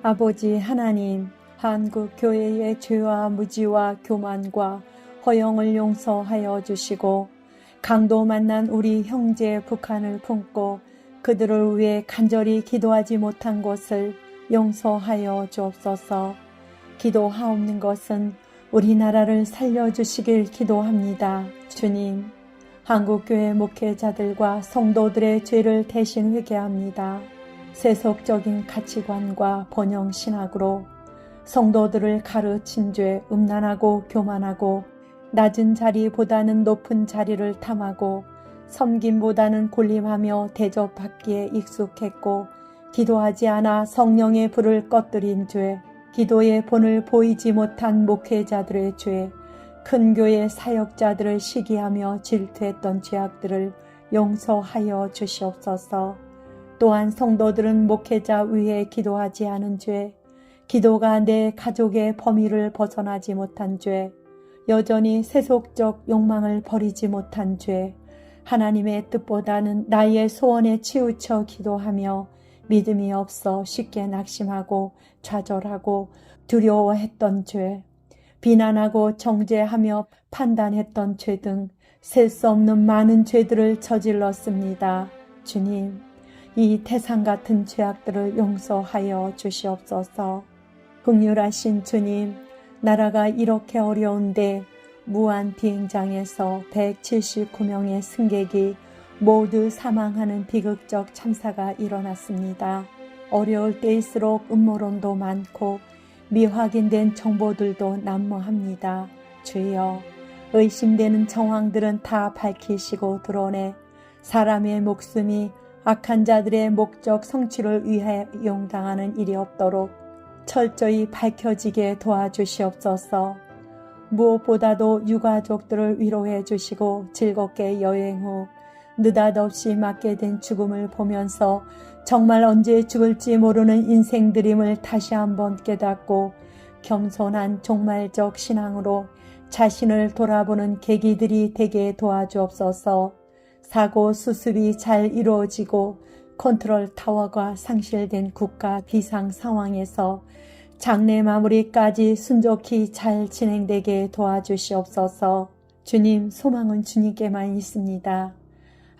아버지 하나님, 한국 교회의 죄와 무지와 교만과 허영을 용서하여 주시고 강도 만난 우리 형제 북한을 품고 그들을 위해 간절히 기도하지 못한 것을 용서하여 주옵소서. 기도하옵는 것은 우리나라를 살려주시길 기도합니다. 주님, 한국교회 목회자들과 성도들의 죄를 대신 회개합니다. 세속적인 가치관과 번영 신학으로 성도들을 가르친 죄, 음란하고 교만하고 낮은 자리보다는 높은 자리를 탐하고 섬김보다는 군림하며 대접받기에 익숙했고 기도하지 않아 성령의 불을 꺼뜨린 죄, 기도의 본을 보이지 못한 목회자들의 죄, 큰 교회 사역자들을 시기하며 질투했던 죄악들을 용서하여 주시옵소서. 또한 성도들은 목회자 위에 기도하지 않은 죄, 기도가 내 가족의 범위를 벗어나지 못한 죄, 여전히 세속적 욕망을 버리지 못한 죄, 하나님의 뜻보다는 나의 소원에 치우쳐 기도하며 믿음이 없어 쉽게 낙심하고 좌절하고 두려워했던 죄, 비난하고 정죄하며 판단했던 죄 등 셀 수 없는 많은 죄들을 저질렀습니다. 주님, 이 태산 같은 죄악들을 용서하여 주시옵소서. 극률하신 주님, 나라가 이렇게 어려운데 무한 비행장에서 179명의 승객이 모두 사망하는 비극적 참사가 일어났습니다. 어려울 때일수록 음모론도 많고 미확인된 정보들도 난무합니다. 주여, 의심되는 정황들은 다 밝히시고 드러내 사람의 목숨이 악한 자들의 목적 성취를 위해 이용당하는 일이 없도록 철저히 밝혀지게 도와주시옵소서. 무엇보다도 유가족들을 위로해 주시고 즐겁게 여행 후 느닷없이 맞게 된 죽음을 보면서 정말 언제 죽을지 모르는 인생들임을 다시 한번 깨닫고 겸손한 종말적 신앙으로 자신을 돌아보는 계기들이 되게 도와주옵소서 사고 수습이 잘 이루어지고 컨트롤 타워가 상실된 국가 비상 상황에서 장례 마무리까지 순조히 잘 진행되게 도와주시옵소서 주님 소망은 주님께만 있습니다.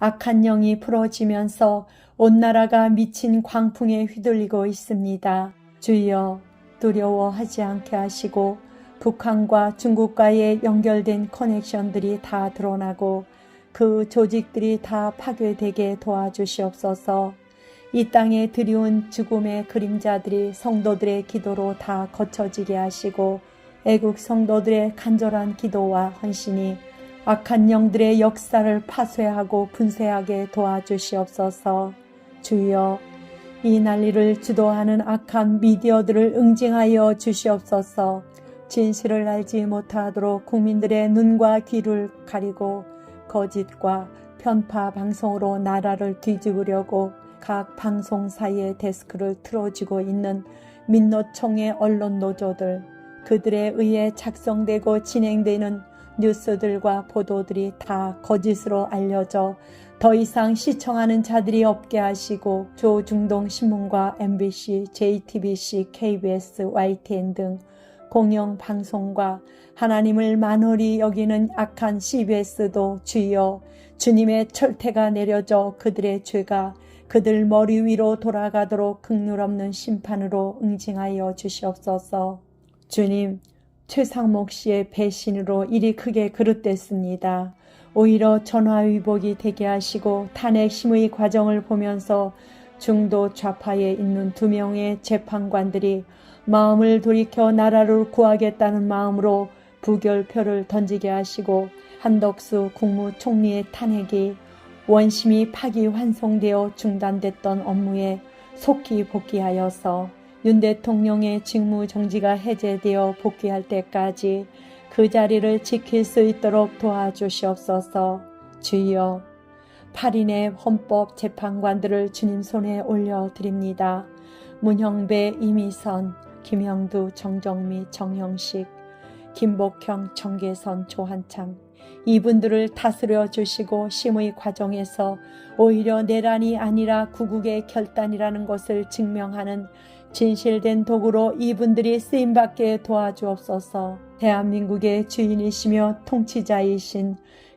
악한 영이 풀어지면서 온 나라가 미친 광풍에 휘둘리고 있습니다. 주여 두려워하지 않게 하시고 북한과 중국과의 연결된 커넥션들이 다 드러나고 그 조직들이 다 파괴되게 도와주시옵소서. 이 땅에 드리운 죽음의 그림자들이 성도들의 기도로 다 거쳐지게 하시고 애국 성도들의 간절한 기도와 헌신이 악한 영들의 역사를 파쇄하고 분쇄하게 도와주시옵소서. 주여, 이 난리를 주도하는 악한 미디어들을 응징하여 주시옵소서. 진실을 알지 못하도록 국민들의 눈과 귀를 가리고 거짓과 편파 방송으로 나라를 뒤집으려고 각 방송사의 데스크를 틀어쥐고 있는 민노총의 언론 노조들, 그들에 의해 작성되고 진행되는 뉴스들과 보도들이 다 거짓으로 알려져 더 이상 시청하는 자들이 없게 하시고 조중동 신문과 MBC, JTBC, KBS, YTN 등 공영 방송과 하나님을 만홀히 여기는 악한 CBS도 주여 주님의 철퇴가 내려져 그들의 죄가 그들 머리 위로 돌아가도록 극률 없는 심판으로 응징하여 주시옵소서. 주님, 최상목 씨의 배신으로 일이 크게 그릇됐습니다. 오히려 전화위복이 되게 하시고 탄핵 심의 과정을 보면서 중도 좌파에 있는 두 명의 재판관들이 마음을 돌이켜 나라를 구하겠다는 마음으로 부결표를 던지게 하시고 한덕수 국무총리의 탄핵이 원심이 파기환송되어 중단됐던 업무에 속히 복귀하여서 윤 대통령의 직무 정지가 해제되어 복귀할 때까지 그 자리를 지킬 수 있도록 도와주시옵소서. 주여 8인의 헌법 재판관들을 주님 손에 올려드립니다. 문형배, 이미선, 김형두, 정정미, 정형식, 김복형, 정계선, 조한참 이분들을 다스려 주시고 심의 과정에서 오히려 내란이 아니라 구국의 결단이라는 것을 증명하는 진실된 도구로 이분들이 쓰임받게 도와주옵소서 대한민국의 주인이시며 통치자이신